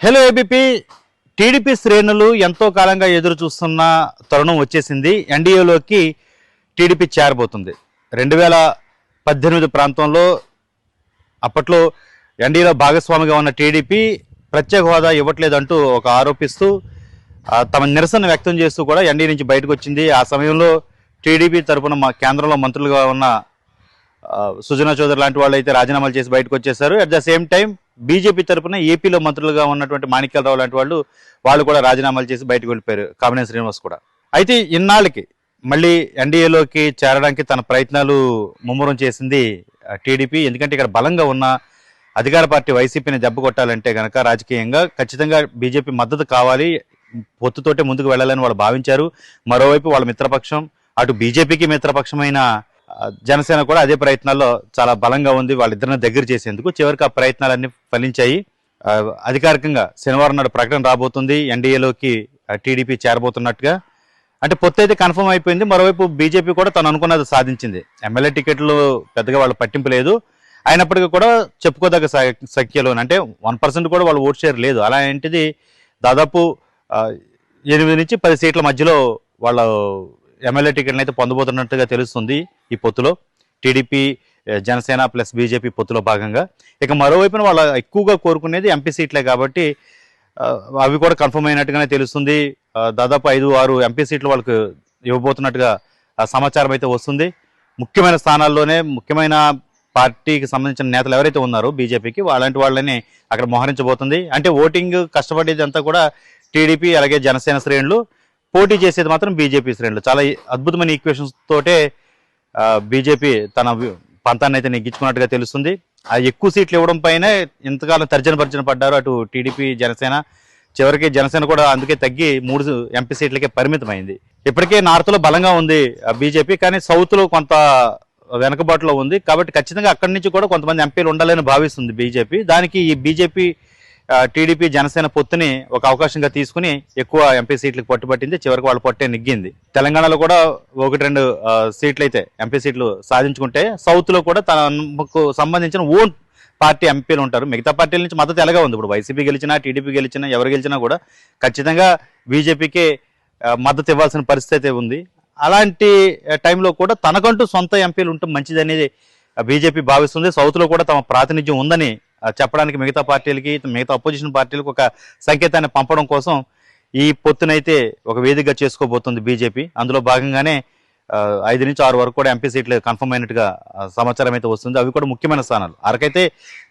Hello ABP TDP శ్రేణులు ఎంతో కాలంగా ఎదురు చూస్తున్న తరుణం వచ్చేసింది. ఎన్డీఏలోకి టీడీపీ చేరబోతుంది. రెండు వేల పద్దెనిమిది ప్రాంతంలో అప్పట్లో ఎన్డీఏలో భాగస్వామిగా ఉన్న టీడీపీ ప్రత్యేక హోదా ఇవ్వట్లేదంటూ ఒక ఆరోపిస్తూ తమ నిరసన వ్యక్తం చేస్తూ కూడా ఎన్డీఏ నుంచి బయటకు వచ్చింది. ఆ సమయంలో టీడీపీ తరఫున మా కేంద్రంలో మంత్రులుగా ఉన్న సుజనా చౌదరి లాంటి వాళ్ళు అయితే రాజీనామాలు చేసి బయటకు వచ్చేసారు. At the same time BJP తరఫున ఏపీలో మంత్రులుగా ఉన్నటువంటి మాణిక్యాలరావు లాంటి వాళ్ళు వాళ్ళు కూడా రాజీనామాలు చేసి బయటకు వెళ్ళిపోయారు. కామినేని శ్రీనివాస్ కూడా. అయితే ఇన్నాళ్ళకి మళ్ళీ ఎన్డీఏలోకి చేరడానికి తన ప్రయత్నాలు ముమ్మరం చేసింది టీడీపీ ఎందుకంటే ఇక్కడ బలంగా ఉన్న అధికార పార్టీ వైసీపీని దెబ్బ కొట్టాలంటే గనక రాజకీయంగా ఖచ్చితంగా బీజేపీ మద్దతు కావాలి పొత్తుతోటే ముందుకు వెళ్ళాలని వాళ్ళు భావించారు. మరోవైపు వాళ్ళ మిత్రపక్షం అటు బీజేపీకి మిత్రపక్షమైన జనసేన కూడా అదే ప్రయత్నాల్లో చాలా బలంగా ఉంది వాళ్ళిద్దరిని దగ్గర చేసేందుకు. చివరికి ఆ ప్రయత్నాలన్నీ ఫలించాయి. అధికారికంగా శనివారం నాడు ప్రకటన రాబోతుంది. ఎన్డీఏలోకి టీడీపీ చేరబోతున్నట్టుగా. అంటే పొత్తు అయితే కన్ఫర్మ్ అయిపోయింది. మరోవైపు బీజేపీ కూడా తను అనుకున్నది సాధించింది. ఎమ్మెల్యే టికెట్లు పెద్దగా వాళ్ళు పట్టింపు లేదు. అయినప్పటికీ కూడా చెప్పుకోదగ్గ సంఖ్యలో అంటే వన్ పర్సెంట్ కూడా వాళ్ళు ఓట్ షేర్ లేదు. అలాంటిది దాదాపు ఎనిమిది నుంచి పది సీట్ల మధ్యలో వాళ్ళ ఎమ్మెల్యే టికెట్ని అయితే పొందబోతున్నట్టుగా తెలుస్తుంది ఈ పొత్తులో. టీడీపీ జనసేన ప్లస్ బీజేపీ పొత్తులో భాగంగా. ఇక మరోవైపున వాళ్ళు ఎక్కువగా కోరుకునేది ఎంపీ సీట్లే కాబట్టి అవి కూడా కన్ఫర్మ్ అయినట్టుగానే తెలుస్తుంది. దాదాపు ఐదు ఆరు ఎంపీ సీట్లు వాళ్ళకు ఇవ్వబోతున్నట్టుగా సమాచారం అయితే వస్తుంది. ముఖ్యమైన స్థానాల్లోనే ముఖ్యమైన పార్టీకి సంబంధించిన నేతలు ఎవరైతే ఉన్నారో బీజేపీకి అలాంటి వాళ్ళని అక్కడ మోహరించబోతుంది. అంటే ఓటింగ్ కష్టపడేది అంతా కూడా టీడీపీ అలాగే జనసేన శ్రేణులు. పోటీ చేసేది మాత్రం బీజేపీ శ్రేణులు. చాలా అద్భుతమైన ఈక్వేషన్స్ తోటే బీజేపీ తన పంతాన్ని అయితే నెగ్గించుకున్నట్టుగా తెలుస్తుంది. ఆ ఎక్కువ సీట్లు ఇవ్వడం పైన ఇంతకాలం తర్జన భర్జన పడ్డారు అటు టీడీపీ జనసేన. చివరికి జనసేన కూడా అందుకే తగ్గి మూడు ఎంపీ సీట్లకే పరిమితమైంది. ఇప్పటికే నార్త్లో బలంగా ఉంది బీజేపీ. కానీ సౌత్లో కొంత వెనకబాటులో ఉంది. కాబట్టి ఖచ్చితంగా అక్కడి నుంచి కూడా కొంతమంది ఎంపీలు ఉండాలని భావిస్తుంది బీజేపీ. దానికి ఈ బీజేపీ టీడీపీ జనసేన పొత్తుని ఒక అవకాశంగా తీసుకుని ఎక్కువ ఎంపీ సీట్లకు పట్టుబట్టింది చివరికి వాళ్ళ పొట్టే నిగ్గింది. తెలంగాణలో కూడా ఒకటి రెండు సీట్లు అయితే ఎంపీ సీట్లు సాధించుకుంటే సౌత్లో కూడా తనకు సంబంధించిన ఓన్ పార్టీ ఎంపీలు ఉంటారు. మిగతా పార్టీల నుంచి మద్దతు ఎలాగా ఉంది? ఇప్పుడు వైసీపీ గెలిచినా టీడీపీ గెలిచినా ఎవరు గెలిచినా కూడా ఖచ్చితంగా బీజేపీకి మద్దతు ఇవ్వాల్సిన పరిస్థితి ఉంది. అలాంటి టైంలో కూడా తనకంటూ సొంత ఎంపీలు ఉంటే మంచిదనేది బీజేపీ భావిస్తుంది. సౌత్లో కూడా తమ ప్రాతినిధ్యం ఉందని చెప్పడానికి మిగతా పార్టీలకి మిగతా అపోజిషన్ పార్టీలకు ఒక సంకేతాన్ని పంపడం కోసం ఈ పొత్తునైతే ఒక వేదికగా చేసుకోబోతుంది బీజేపీ. అందులో భాగంగానే ఐదు నుంచి ఆరు వరకు కూడా ఎంపీ సీట్లు కన్ఫర్మ్ అయినట్టుగా సమాచారం అయితే వస్తుంది. అవి కూడా ముఖ్యమైన స్థానాలు. అరకైతే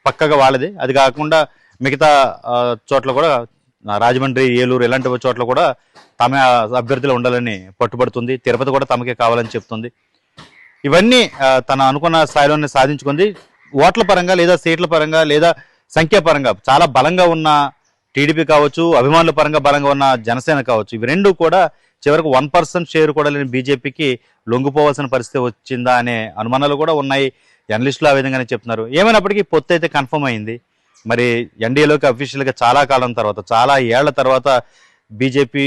పక్కగా వాళ్ళది. అది కాకుండా మిగతా చోట్ల కూడా రాజమండ్రి ఏలూరు ఇలాంటి చోట్ల కూడా తమ అభ్యర్థులు ఉండాలని పట్టుబడుతుంది. తిరుపతి కూడా తమకే కావాలని చెప్తుంది. ఇవన్నీ తన అనుకున్న స్థాయిలోనే సాధించుకుంది. ఓట్ల పరంగా లేదా సీట్ల పరంగా లేదా సంఖ్యాపరంగా చాలా బలంగా ఉన్న టీడీపీ కావచ్చు అభిమానుల పరంగా బలంగా ఉన్న జనసేన కావచ్చు ఇవి రెండు కూడా చివరికి వన్ పర్సెంట్ షేర్ కూడా లేని బీజేపీకి లొంగిపోవాల్సిన పరిస్థితి వచ్చిందా అనే అనుమానాలు కూడా ఉన్నాయి. జర్నలిస్టులు ఆ విధంగానే చెప్తున్నారు. ఏమైనప్పటికీ పొత్తు అయితే కన్ఫర్మ్ అయింది. మరి ఎన్డీఏలోకి అఫీషియల్గా చాలా కాలం తర్వాత చాలా ఏళ్ళ తర్వాత బీజేపీ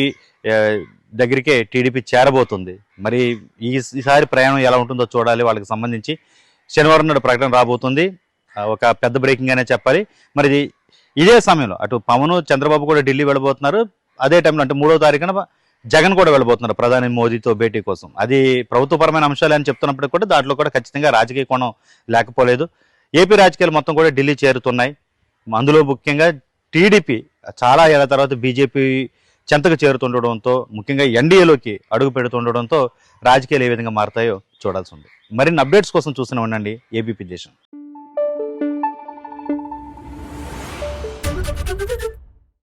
దగ్గరికే టీడీపీ చేరబోతుంది. మరి ఈ ఈసారి ప్రయాణం ఎలా ఉంటుందో చూడాలి వాళ్ళకి సంబంధించి. శనివారం నాడు ప్రకటన రాబోతుంది. ఒక పెద్ద బ్రేకింగ్ అనే చెప్పాలి. మరి ఇదే సమయంలో అటు పవన్ చంద్రబాబు కూడా ఢిల్లీ వెళ్ళబోతున్నారు. అదే టైంలో అంటే మూడో తారీఖున జగన్ కూడా వెళ్ళబోతున్నారు ప్రధాని మోదీతో భేటీ కోసం. అది ప్రభుత్వపరమైన అంశాలు అని చెప్తున్నప్పటికీ కూడా దాంట్లో కూడా ఖచ్చితంగా రాజకీయ కోణం లేకపోలేదు. ఏపీ రాజకీయాలు మొత్తం కూడా ఢిల్లీ చేరుతున్నాయి. అందులో ముఖ్యంగా టీడీపీ చాలా ఏళ్ళ తర్వాత బీజేపీ చెంతకు చేరుతుండడంతో ముఖ్యంగా ఎన్డీఏలోకి అడుగు పెడుతుండడంతో రాజకీయాలు ఏ విధంగా మారుతాయో చూడాల్సి ఉంది. మరిన్ని అప్డేట్స్ కోసం చూస్తూనే ఉండండి. ఏబీపీ దేశం.